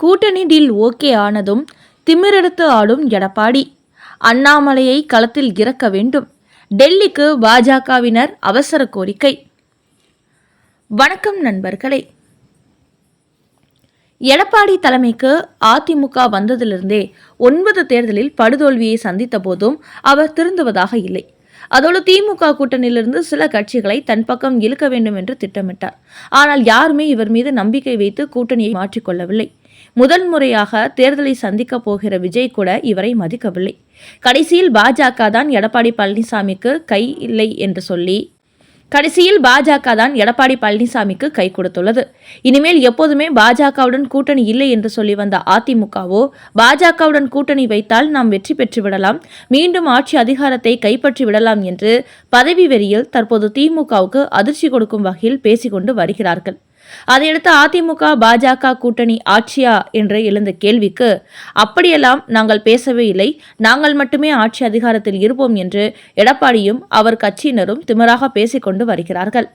கூட்டணி deal okay ஆனதும் திமிரெடுத்து ஆடும் எடப்பாடி. அண்ணாமலையை களத்தில் இறக்க வேண்டும். டெல்லிக்கு பாஜகவினர் அவசர கோரிக்கை. வணக்கம் நண்பர்களே. எடப்பாடி தலைமைக்கு அதிமுக வந்ததிலிருந்தே ஒன்பது தேர்தலில் படுதோல்வியை சந்தித்த போதும் அவர் திருந்துவதாக இல்லை. அதோடு திமுக கூட்டணியிலிருந்து சில கட்சிகளை தன் பக்கம் இழுக்க வேண்டும் என்று திட்டமிட்டார். ஆனால் யாருமே இவர் மீது நம்பிக்கை வைத்து கூட்டணியை மாற்றிக்கொள்ளவில்லை. முதல் முறையாக தேர்தலை சந்திக்கப் போகிற விஜய் கூட இவரை மதிக்கவில்லை. கடைசியில் பாஜக தான் எடப்பாடி பழனிசாமிக்கு கை இல்லை என்று சொல்லி கடைசியில் பாஜக தான் எடப்பாடி பழனிசாமிக்கு கை கொடுத்துள்ளது. இனிமேல் எப்போதுமே பாஜகவுடன் கூட்டணி இல்லை என்று சொல்லி வந்த அதிமுகவோ பாஜகவுடன் கூட்டணி வைத்தால் நாம் வெற்றி பெற்று விடலாம் மீண்டும் ஆட்சி அதிகாரத்தை கைப்பற்றி விடலாம் என்று பதவி வெறியில் தற்போது திமுகவுக்கு அதிர்ச்சி கொடுக்கும் வகையில் பேசிக்கொண்டு வருகிறார்கள். அதையடுத்து அதிமுக பாஜக கூட்டணி ஆட்சியா என்று எழுந்த கேள்விக்கு அப்படியெல்லாம் நாங்கள் பேசவே இல்லை. நாங்கள் மட்டுமே ஆட்சி அதிகாரத்தில் இருப்போம் என்று எடப்பாடியும் அவர் கட்சியினரும் திமராக பேசிக்கொண்டு வருகிறார்கள்.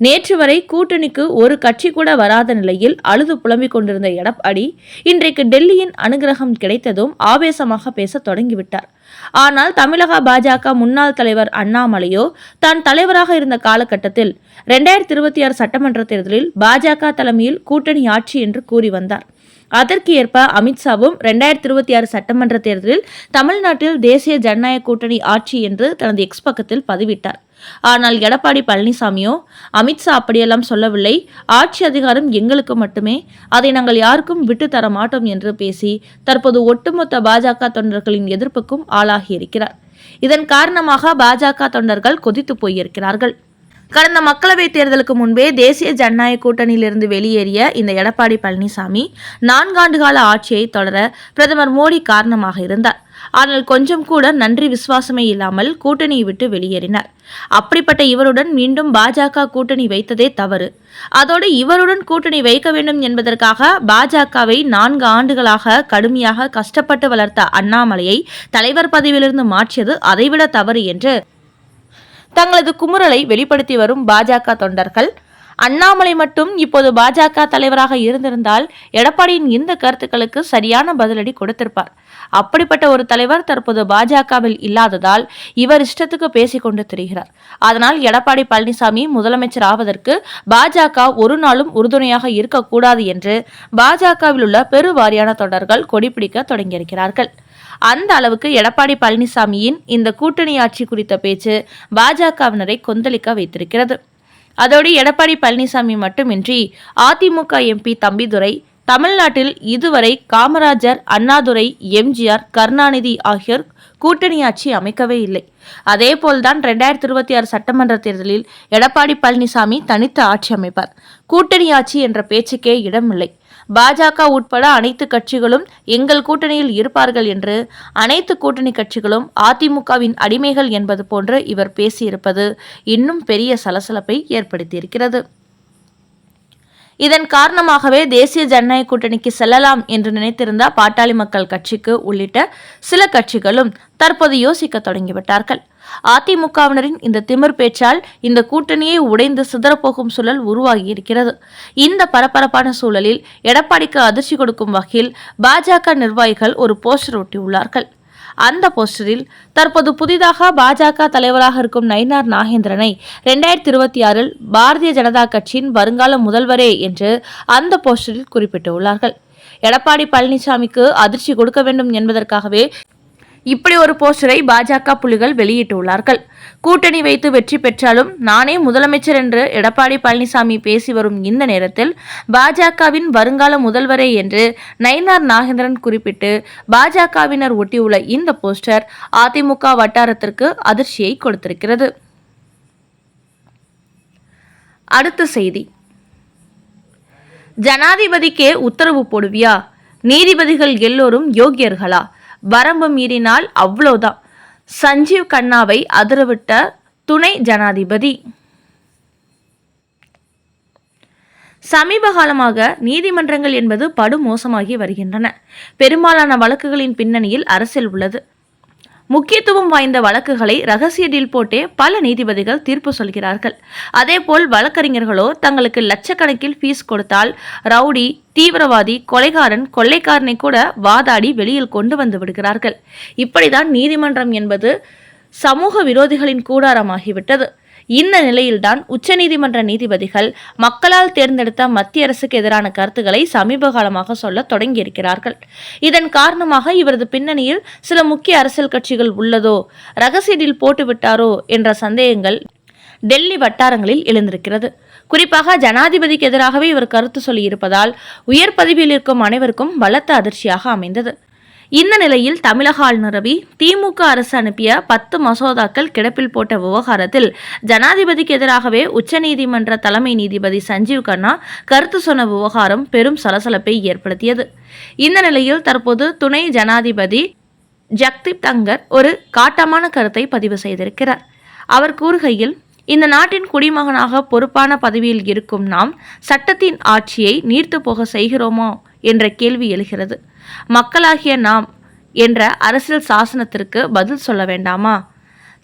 நேற்று வரை கூட்டணிக்கு ஒரு கட்சி கூட வராத நிலையில் அழுது புலம்பிக் கொண்டிருந்த எடப்பாடி இன்றைக்கு டெல்லியின் அனுகிரகம் கிடைத்ததும் ஆவேசமாக பேச தொடங்கிவிட்டார். ஆனால் தமிழக பாஜக முன்னாள் தலைவர் அண்ணாமலையோ தான் தலைவராக இருந்த காலகட்டத்தில் இரண்டாயிரத்தி இருபத்தி ஆறு சட்டமன்ற தேர்தலில் பாஜக தலைமையில் கூட்டணி ஆட்சி என்று கூறி வந்தார். அதற்கு ஏற்ப அமித்ஷாவும் ரெண்டாயிரத்தி இருபத்தி ஆறு சட்டமன்ற தேர்தலில் தமிழ்நாட்டில் தேசிய ஜனநாயக கூட்டணி ஆட்சி என்று தனது எக்ஸ் பக்கத்தில் பதிவிட்டார். ஆனால் எடப்பாடி பழனிசாமியோ அமித்ஷா அப்படியெல்லாம் சொல்லவில்லை. ஆட்சி அதிகாரம் எங்களுக்கு மட்டுமே. அதை நாங்கள் யாருக்கும் விட்டு தர மாட்டோம் என்று பேசி தற்போது ஒட்டுமொத்த பாஜக தொண்டர்களின் எதிர்ப்புக்கும் ஆளாகியிருக்கிறார். இதன் காரணமாக பாஜக தொண்டர்கள் கொதித்து போயிருக்கிறார்கள். கடந்த மக்களவைத் தேர்தலுக்கு முன்பே தேசிய ஜனநாயக கூட்டணியிலிருந்து வெளியேறிய இந்த எடப்பாடி பழனிசாமி நான்காண்டு கால ஆட்சியை தொடர பிரதமர் மோடி காரணமாக இருந்தார். ஆனால் கொஞ்சம் கூட நன்றி விசுவாசமே இல்லாமல் கூட்டணியை விட்டு வெளியேறினார். அப்படிப்பட்ட இவருடன் மீண்டும் பாஜக கூட்டணி வைத்ததே தவறு. அதோடு இவருடன் கூட்டணி வைக்க வேண்டும் என்பதற்காக பாஜகவை நான்கு ஆண்டுகளாக கடுமையாக கஷ்டப்பட்டு வளர்த்த அண்ணாமலையை தலைவர் பதவியிலிருந்து மாற்றியது அதைவிட தவறு என்று தங்களது குமுறலை வெளிப்படுத்தி வரும் பாஜக தொண்டர்கள். அண்ணாமலை மட்டும் இப்போது பாஜக தலைவராக இருந்திருந்தால் எடப்பாடியின் இந்த கருத்துக்களுக்கு சரியான பதிலடி கொடுத்திருப்பார். அப்படிப்பட்ட ஒரு தலைவர் தற்போது பாஜகவில் இல்லாததால் இவர் இஷ்டத்துக்கு பேசிக்கொண்டு திரிகிறார். அதனால் எடப்பாடி பழனிசாமி முதலமைச்சர் ஆவதற்கு பாஜக ஒரு நாளும் உறுதுணையாக இருக்கக்கூடாது என்று பாஜகவில் உள்ள பெருவாரியான தொண்டர்கள் கொடிபிடிக்க தொடங்கியிருக்கிறார்கள். அந்த அளவுக்கு எடப்பாடி பழனிசாமியின் இந்த கூட்டணி ஆட்சி குறித்த பேச்சு பாஜகவினரை கொந்தளிக்க வைத்திருக்கிறது. அதோடு எடப்பாடி பழனிசாமி மட்டுமின்றி அதிமுக எம்பி தம்பிதுரை தமிழ்நாட்டில் இதுவரை காமராஜர் அண்ணாதுரை எம்ஜிஆர் கருணாநிதி ஆகியோர் கூட்டணி ஆட்சி அமைக்கவே இல்லை. அதே போல்தான் ரெண்டாயிரத்தி இருபத்தி ஆறு சட்டமன்ற தேர்தலில் எடப்பாடி பழனிசாமி தனித்து ஆட்சி அமைப்பார். கூட்டணி ஆட்சி என்ற பேச்சுக்கே இடமில்லை. பாஜக உட்பட அனைத்து கட்சிகளும் எங்கள் கூட்டணியில் இருப்பார்கள் என்று அனைத்து கூட்டணி கட்சிகளும் அதிமுகவின் அடிமைகள் என்பது போன்று இவர் பேசியிருப்பது இன்னும் பெரிய சலசலப்பை ஏற்படுத்தியிருக்கிறது. இதன் காரணமாகவே தேசிய ஜனநாயக கூட்டணிக்கு செல்லலாம் என்று நினைத்திருந்த பாட்டாளி மக்கள் கட்சிக்கு உள்ளிட்ட சில கட்சிகளும் தற்போது யோசிக்க தொடங்கிவிட்டார்கள். அதிமுகவினரின் இந்த திமிர் பேச்சால் இந்த கூட்டணியை உடைந்து சிதறப்போகும் சூழல் உருவாகியிருக்கிறது. இந்த பரபரப்பான சூழலில் எடப்பாடிக்கு அதிர்ச்சி கொடுக்கும் வகையில் பாஜக நிர்வாகிகள் ஒரு போஸ்டர் ஒட்டியுள்ளார்கள். அந்த போஸ்டரில் தற்போது புதிதாக பாஜக தலைவராக இருக்கும் நயினார் நாகேந்திரனை இரண்டாயிரத்தி இருபத்தி ஆறில் பாரதிய ஜனதா கட்சியின் வருங்கால முதல்வரே என்று அந்த போஸ்டரில் குறிப்பிட்டுள்ளார்கள். எடப்பாடி பழனிசாமிக்கு அதிர்ச்சி கொடுக்க வேண்டும் என்பதற்காகவே இப்படி ஒரு போஸ்டரை பாஜக புலிகள் வெளியிட்டுள்ளார்கள். கூட்டணி வைத்து வெற்றி பெற்றாலும் நானே முதலமைச்சர் என்று எடப்பாடி பழனிசாமி பேசி வரும் இந்த நேரத்தில் பாஜகவின் வருங்கால முதல்வரே என்று நயினார் நாகேந்திரன் குறிப்பிட்டு பாஜகவினர் ஒட்டியுள்ள இந்த போஸ்டர் அதிமுக வட்டாரத்திற்கு அதிர்ச்சியை கொடுத்திருக்கிறது. அடுத்த செய்தி. ஜனாதிபதிக்கே உத்தரவு போடுவியா? நீதிபதிகள் எல்லோரும் யோகியர்களா? வரம்பு மீறினால் அவ்வளோதான். சஞ்சீவ் கண்ணாவை அதிரவிட்ட துணை ஜனாதிபதி. சமீப காலமாக நீதிமன்றங்கள் என்பது படுமோசமாகி வருகின்றன. பெரும்பாலான வழக்குகளின் பின்னணியில் அரசியல் உள்ளது. முக்கியத்துவம் வாய்ந்த வழக்குகளை ரகசிய டீல் போட்டே பல நீதிபதிகள் தீர்ப்பு சொல்கிறார்கள். அதேபோல் வழக்கறிஞர்களோ தங்களுக்கு லட்சக்கணக்கில் ஃபீஸ் கொடுத்தால் ரவுடி தீவிரவாதி கொலைகாரன் கொள்ளைக்காரனை கூட வாதாடி வெளியில் கொண்டு வந்து விடுகிறார்கள். இப்படிதான் நீதிமன்றம் என்பது சமூக விரோதிகளின் கூடாரமாகிவிட்டது. இந்த நிலையில்தான் உச்சநீதிமன்ற நீதிபதிகள் மக்களால் தேர்ந்தெடுத்த மத்திய அரசுக்கு எதிரான கருத்துக்களை சமீப காலமாக சொல்ல தொடங்கியிருக்கிறார்கள். இதன் காரணமாக இவரது பின்னணியில் சில முக்கிய அரசியல் கட்சிகள் உள்ளதோ ரகசியடில் போட்டுவிட்டாரோ என்ற சந்தேகங்கள் டெல்லி வட்டாரங்களில் எழுந்திருக்கிறது. குறிப்பாக ஜனாதிபதிக்கு எதிராகவே இவர் கருத்து சொல்லியிருப்பதால் உயர் பதவியில் இருக்கும் அனைவருக்கும் பலத்த அதிர்ச்சியாக அமைந்தது. இந்த நிலையில் தமிழக ஆளுநர் ரவி திமுக அரசு அனுப்பிய பத்து மசோதாக்கள் கிடப்பில் போட்ட விவகாரத்தில் ஜனாதிபதிக்கு எதிராகவே உச்சநீதிமன்ற தலைமை நீதிபதி சஞ்சீவ் கண்ணா கருத்து சொன்ன விவகாரம் பெரும் சலசலப்பை ஏற்படுத்தியது. இந்த நிலையில் தற்போது துணை ஜனாதிபதி ஜக்தீப் தங்கர் ஒரு காட்டமான கருத்தை பதிவு செய்திருக்கிறார். அவர் கூறுகையில் இந்த நாட்டின் குடிமகனாக பொறுப்பான பதவியில் இருக்கும் நாம் சட்டத்தின் ஆட்சியை நீர்த்து போக செய்கிறோமோ? என்ற கேள்வி எழுகிறது. மக்களாகிய நாம் என்ற அரசியல் சாசனத்திற்கு பதில் சொல்ல வேண்டாமா?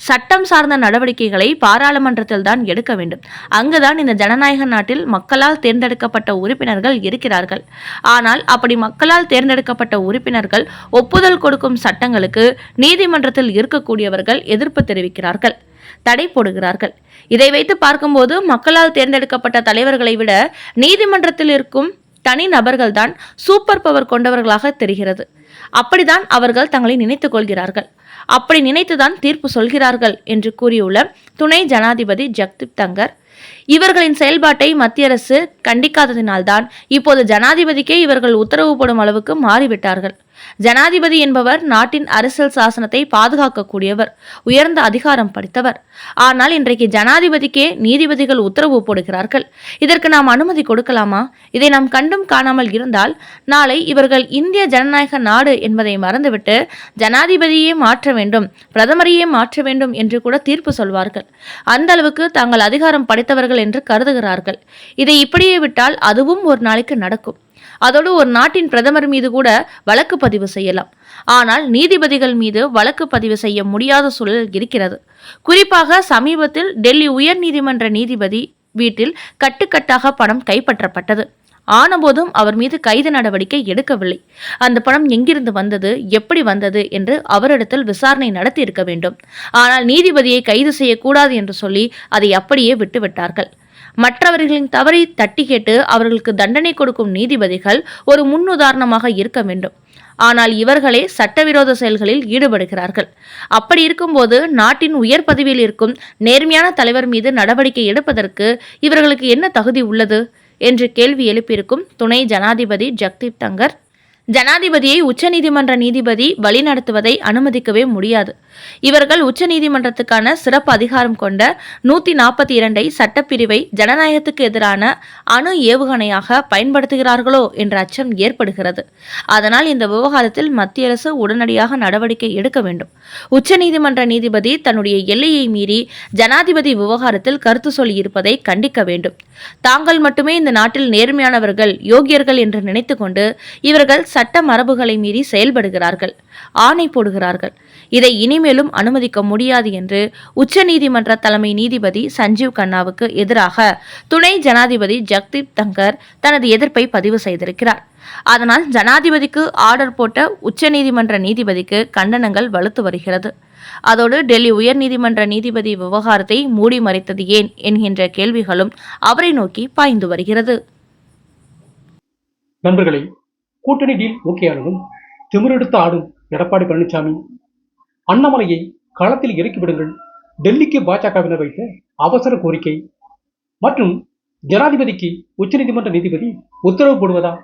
சட்டம் சார்ந்த நடவடிக்கைகளை பாராளுமன்றத்தில் தான் எடுக்க வேண்டும். அங்குதான் இந்த ஜனநாயக நாட்டில் மக்களால் தேர்ந்தெடுக்கப்பட்ட உறுப்பினர்கள் இருக்கிறார்கள். ஆனால் அப்படி மக்களால் தேர்ந்தெடுக்கப்பட்ட உறுப்பினர்கள் ஒப்புதல் கொடுக்கும் சட்டங்களுக்கு நீதிமன்றத்தில் இருக்கக்கூடியவர்கள் எதிர்ப்பு தெரிவிக்கிறார்கள். தடை போடுகிறார்கள். இதை வைத்து பார்க்கும்போது மக்களால் தேர்ந்தெடுக்கப்பட்ட தலைவர்களை விட நீதிமன்றத்தில் இருக்கும் தனி நபர்கள்தான் சூப்பர் பவர் கொண்டவர்களாக தெரிகிறது. அப்படிதான் அவர்கள் தங்களை நினைத்துக் கொள்கிறார்கள். அப்படி நினைத்துதான் தீர்ப்பு சொல்கிறார்கள் என்று கூறியுள்ள துணை ஜனாதிபதி ஜக்தீப் தங்கர் இவர்களின் செயல்பாட்டை மத்திய அரசு கண்டிக்காததினால்தான் இப்போது ஜனாதிபதிக்கே இவர்கள் உத்தரவு போடும் அளவுக்கு மாறிவிட்டார்கள். ஜனாதிபதி என்பவர் நாட்டின் அரசியல் சாசனத்தை பாதுகாக்கக்கூடியவர் உயர்ந்த அதிகாரம் படைத்தவர். ஆனால் இன்றைக்கு ஜனாதிபதிக்கே நீதிபதிகள் உத்தரவு போடுகிறார்கள். இதற்கு நாம் அனுமதி கொடுக்கலாமா? இதை நாம் கண்டும் காணாமல் இருந்தால் நாளை இவர்கள் இந்திய ஜனநாயக நாடு என்பதை மறந்துவிட்டு ஜனாதிபதியே மாற்ற வேண்டும் பிரதமரையே மாற்ற வேண்டும் என்று கூட தீர்ப்பு சொல்வார்கள். அந்த அளவுக்கு தாங்கள் அதிகாரம் படைத்தவர்கள் என்று கருதுகிறார்கள். இதை இப்படியே விட்டால் அதுவும் ஒரு நாளைக்கு நடக்கும். அதோடு ஒரு நாட்டின் பிரதமர் மீது கூட வழக்கு பதிவு செய்யலாம். ஆனால் நீதிபதிகள் மீது வழக்கு பதிவு செய்ய முடியாத சூழல் இருக்கிறது. குறிப்பாக சமீபத்தில் டெல்லி உயர்நீதிமன்ற நீதிபதி வீட்டில் கட்டுக்கட்டாக பணம் கைப்பற்றப்பட்டது. ஆனபோதும் அவர் மீது கைது நடவடிக்கை எடுக்கவில்லை. அந்த பணம் எங்கிருந்து வந்தது எப்படி வந்தது என்று அவரிடத்தில் விசாரணை நடத்தி இருக்க வேண்டும். ஆனால் நீதிபதியை கைது செய்யக்கூடாது என்று சொல்லி அதை அப்படியே விட்டுவிட்டார்கள். மற்றவர்களின் தவறை தட்டி கேட்டு அவர்களுக்கு தண்டனை கொடுக்கும் நீதிபதிகள் ஒரு முன்னுதாரணமாக இருக்க வேண்டும். ஆனால் இவர்களே சட்டவிரோத செயல்களில் ஈடுபடுகிறார்கள். அப்படி இருக்கும்போது நாட்டின் உயர் பதவியில் இருக்கும் நேர்மையான தலைவர் மீது நடவடிக்கை எடுப்பதற்கு இவர்களுக்கு என்ன தகுதி உள்ளது? என்று கேள்வி எழுப்பியிருக்கும் துணை ஜனாதிபதி ஜக்தீப் தங்கர் ஜனாதிபதியை உச்சநீதிமன்ற நீதிபதி வழிநடத்துவதை அனுமதிக்கவே முடியாது. இவர்கள் உச்சநீதிமன்றத்துக்கான சிறப்பு அதிகாரம் கொண்ட நூத்தி நாற்பத்தி இரண்டை சட்டப்பிரிவை ஜனநாயகத்துக்கு எதிரான அணு ஏவுகணையாக பயன்படுத்துகிறார்களோ என்ற அச்சம் ஏற்படுகிறது. அதனால் இந்த விவகாரத்தில் மத்திய அரசு உடனடியாக நடவடிக்கை எடுக்க வேண்டும். உச்சநீதிமன்ற நீதிபதி தன்னுடைய எல்லையை மீறி ஜனாதிபதி விவகாரத்தில் கருத்து சொல்லியிருப்பதை கண்டிக்க வேண்டும். தாங்கள் மட்டுமே இந்த நாட்டில் நேர்மையானவர்கள் யோகியர்கள் என்று நினைத்துக்கொண்டு இவர்கள் சட்ட மரபுகளை மீறி செயல்படுகிறார்கள் ஆணை போடுகிறார்கள். இதை இனிமேலும் அனுமதிக்க முடியாது என்று உச்சநீதிமன்ற தலைமை நீதிபதி சஞ்சீவ் கண்ணாவுக்கு எதிராக துணை ஜனாதிபதி ஜக்தீப் தங்கர் தனது எதிர்ப்பை பதிவு செய்திருக்கிறார். அதனால் ஜனாதிபதிக்கு ஆர்டர் போட்ட உச்சநீதிமன்ற நீதிபதிக்கு கண்டனங்கள் வலுத்து வருகிறது. அதோடு டெல்லி உயர்நீதிமன்ற நீதிபதி விவகாரத்தை மூடி மறைத்தது ஏன் என்கின்ற கேள்விகளும் அவரை நோக்கி பாய்ந்து வருகிறது. நண்பர்களே கூட்டணி டீல் ஓகேயானதும் திமிரெடுத்து ஆடும் எடப்பாடி பழனிசாமி அண்ணாமலையை களத்தில் இறக்கிவிடுங்கள் டெல்லிக்கு பாஜகவினர் வைத்த அவசர கோரிக்கை மற்றும் ஜனாதிபதிக்கு உச்சநீதிமன்ற நீதிபதி உத்தரவு போடுவதா?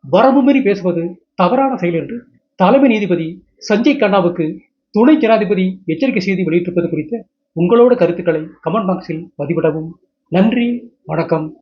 வரம்பு மீறி பேசுவது தவறான செயல் என்று தலைமை நீதிபதி சஞ்சய் கண்ணாவுக்கு துணை ஜனாதிபதி எச்சரிக்கை செய்தி வெளியிட்டிருப்பது குறித்த உங்களோட கருத்துக்களை கமெண்ட் பாக்ஸில் பதிவிடவும். நன்றி வணக்கம்.